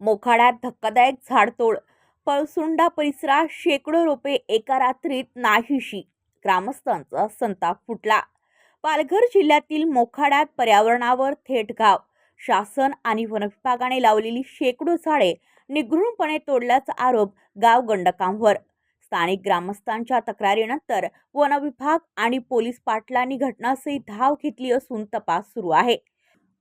मोखाड्यात धक्कादायक झाडतोड. पळसुंडा परिसरात शेकडो रोपे एका रात्रीत नाहीशी. ग्रामस्थांचा संताप फुटला. पालघर जिल्ह्यातील मोखाड्यात पर्यावरणावर थेट घाव. शासन आणि वनविभागाने लावलेली शेकडो झाडे निघृणपणे तोडल्याचा आरोप गाव गंडकांवर स्थानिक ग्रामस्थांच्या तक्रारीनंतर वनविभाग आणि पोलीस पाटलांनी घटनास्थळी धाव घेतली असून तपास सुरू आहे.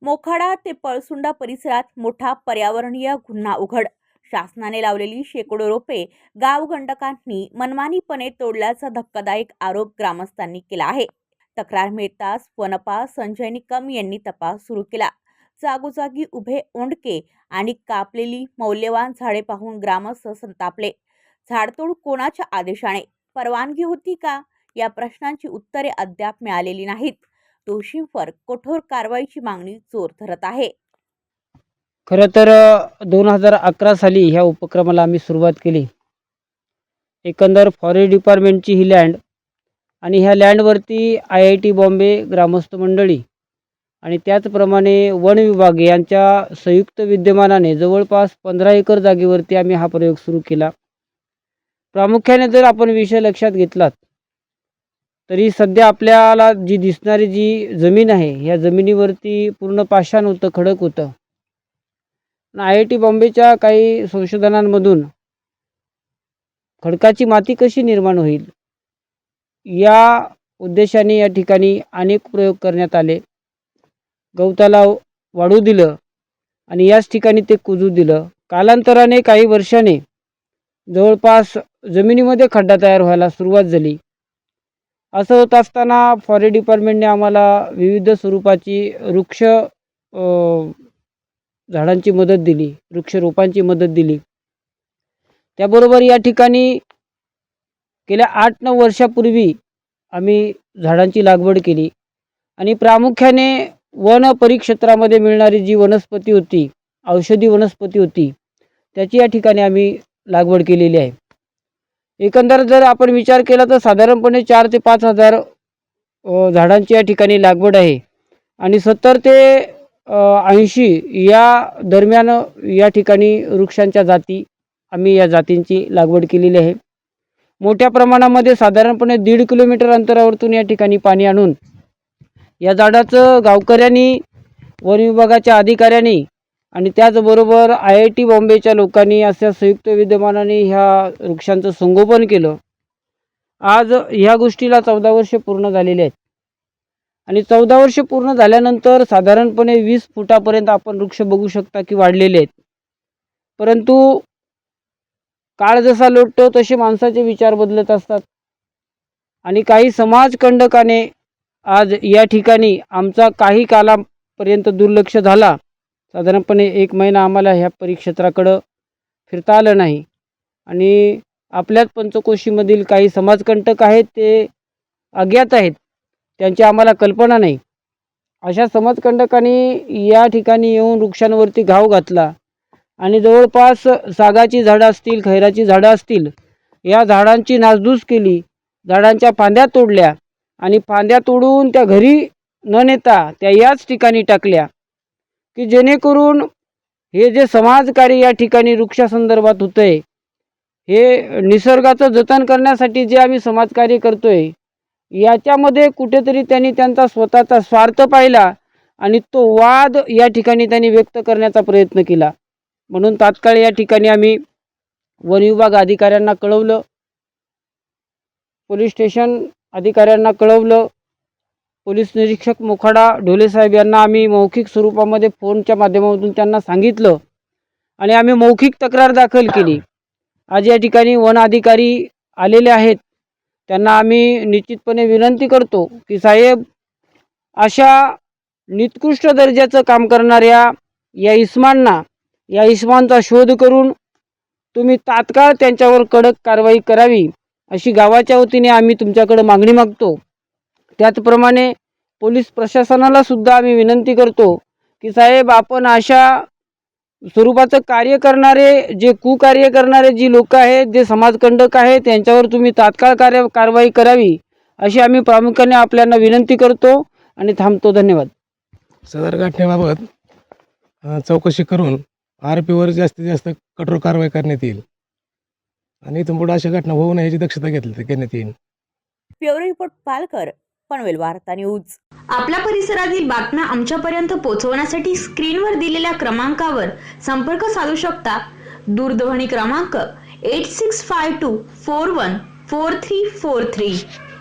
मोखाडा ते पळसुंडा परिसरात मोठा पर्यावरणीय गुन्हा उघड. शासनाने लावलेली शेकडो रोपे गावगंडकांनी मनमानीपणे तोडल्याचा धक्कादायक आरोप ग्रामस्थांनी केला आहे. तक्रार मिळताच वनपा संजय निकम यांनी तपास सुरू केला. जागोजागी उभे ओंडके आणि कापलेली मौल्यवान झाडे पाहून ग्रामस्थ संतापले. झाडतोड कोणाच्या आदेशाने? परवानगी होती का? या प्रश्नांची उत्तरे अद्याप मिळालेली नाहीत. दोषींवर कठोर कारवाईची मागणी जोर धरत आहे. खरं तर दोन हजार अकरा साली ह्या उपक्रमाला आम्ही सुरुवात केली. एकंदर फॉरेस्ट डिपार्टमेंटची ही लँड आणि ह्या लँडवरती आय आय टी बॉम्बे ग्रामस्थ मंडळी आणि त्याचप्रमाणे वन विभाग यांच्या संयुक्त विद्यमानाने जवळपास पंधरा एकर जागेवरती आम्ही हा प्रयोग सुरू केला. प्रामुख्याने जर आपण विषय लक्षात घेतलात तरी सध्या आपल्याला जी दिसणारी जी जमीन आहे ह्या जमिनीवरती पूर्ण पाषाण होतं खडक होतं. आय आय टी बॉम्बेच्या काही संशोधनांमधून खडकाची माती कशी निर्माण होईल या उद्देशाने या ठिकाणी अनेक प्रयोग करण्यात आले. गवताला वाढू दिलं आणि याच ठिकाणी ते कुजू दिलं. कालांतराने काही वर्षाने जवळपास जमिनीमध्ये खड्डा तयार व्हायला सुरुवात झाली. असं होत असताना फॉरेस्ट डिपार्टमेंटने आम्हाला विविध स्वरूपाची वृक्ष झाडांची मदत दिली वृक्षरोपांची मदत दिली. त्याबरोबर या ठिकाणी गेल्या आठ नऊ वर्षापूर्वी आम्ही झाडांची लागवड केली आणि प्रामुख्याने वन परिक्षेत्रामध्ये मिळणारी जी वनस्पती होती औषधी वनस्पती होती त्याची या ठिकाणी आम्ही लागवड केलेली आहे. एकंदर जर आपण विचार केला तर साधारणपणे चार ते पाच हजार झाडांची या ठिकाणी लागवड आहे. आणि सत्तर ते ऐंशी या दरम्यान या ठिकाणी वृक्षांच्या जाती आम्ही या जातींची लागवड केलेली आहे. मोठ्या प्रमाणामध्ये साधारणपणे दीड किलोमीटर अंतरावरतून या ठिकाणी पाणी आणून या झाडाचं गावकऱ्यांनी वन विभागाच्या अधिकाऱ्यांनी आणि त्याचबरोबर आय आय टी बॉम्बेच्या लोकांनी अशा संयुक्त विद्यमानाने ह्या वृक्षांचं संगोपन केलं. आज ह्या गोष्टीला चौदा वर्षे पूर्ण झालेली आहेत. आणि चौदा वर्ष पूर्ण झाल्यानंतर साधारणपणे वीस फुटापर्यंत आपण वृक्ष बघू शकता की वाढलेले आहेत. परंतु काळ जसा लोटतो तसे माणसाचे विचार बदलत असतात. आणि काही समाजकंडकाने आज या ठिकाणी आमचा काही कालापर्यंत दुर्लक्ष झाला. साधारणपणे एक महिना आम्हाला ह्या परिक्षेत्राकडं फिरता आलं नाही. आणि आपल्याच पंचकोशीमधील काही समाजकंटक आहेत ते अज्ञात आहेत त्यांची आम्हाला कल्पना नाही. अशा समाजकंटकांनी या ठिकाणी येऊन वृक्षांवरती घाव घातला. आणि जवळपास सागाची झाडं असतील खैराची झाडं असतील या झाडांची नासधूस केली. झाडांच्या फांद्या तोडल्या. आणि फांद्या तोडून त्या घरी न नेता त्या याच ठिकाणी टाकल्या. की जेणेकरून हे जे समाजकार्य या ठिकाणी वृक्षासंदर्भात होतं आहे हे निसर्गाचं जतन करण्यासाठी जे आम्ही समाजकार्य करतो आहे याच्यामध्ये कुठेतरी त्यांनी त्यांचा स्वतःचा स्वार्थ पाहिला आणि तो वाद या ठिकाणी त्यांनी व्यक्त करण्याचा प्रयत्न केला. म्हणून तात्काळ या ठिकाणी आम्ही वन विभाग अधिकाऱ्यांना कळवलं. पोलीस स्टेशन अधिकाऱ्यांना कळवलं. पोलीस निरीक्षक मोखाडा ढोले साहेब यांना आम्ही मौखिक स्वरूपामध्ये फोनच्या माध्यमातून त्यांना सांगितलं आणि आम्ही मौखिक तक्रार दाखल केली. आज या ठिकाणी वन अधिकारी आलेले आहेत. त्यांना आम्ही निश्चितपणे विनंती करतो की साहेब अशा निकृष्ट दर्जाचं काम करणाऱ्या या इस्मांना या इस्मांचा शोध करून तुम्ही तात्काळ त्यांच्यावर कडक कारवाई करावी. अशी गावाच्या वतीने आम्ही तुमच्याकडे मागणी मागतो. त्याचप्रमाणे पोलीस प्रशासनाला सुद्धा आम्ही विनंती करतो की साहेब आपण अशा स्वरूपाचं कार्य करणारे जे कुकार्य करणारे जी लोक आहेत जे समाजकंडक आहेत त्यांच्यावर तुम्ही तात्काळ कार्य कारवाई करावी अशी आम्ही प्रामुख्याने आपल्याला विनंती करतो आणि थांबतो. धन्यवाद. सदर घटनेबाबत चौकशी करून आर पीवर जास्तीत जास्त कठोर कारवाई करण्यात येईल. आणि इथून पुढे अशा घटना होऊ नये याची दक्षता घेतली घेण्यात येईल. ब्युरो रिपोर्ट पालकर पनवेल वार्ता न्यूज. आपल्या परिसरातील बातम्या आमच्यापर्यंत पोहोचवण्यासाठी स्क्रीनवर दिलेल्या क्रमांकावर संपर्क साधू शकता. दूरध्वनी क्रमांक eight six five two four one four three four three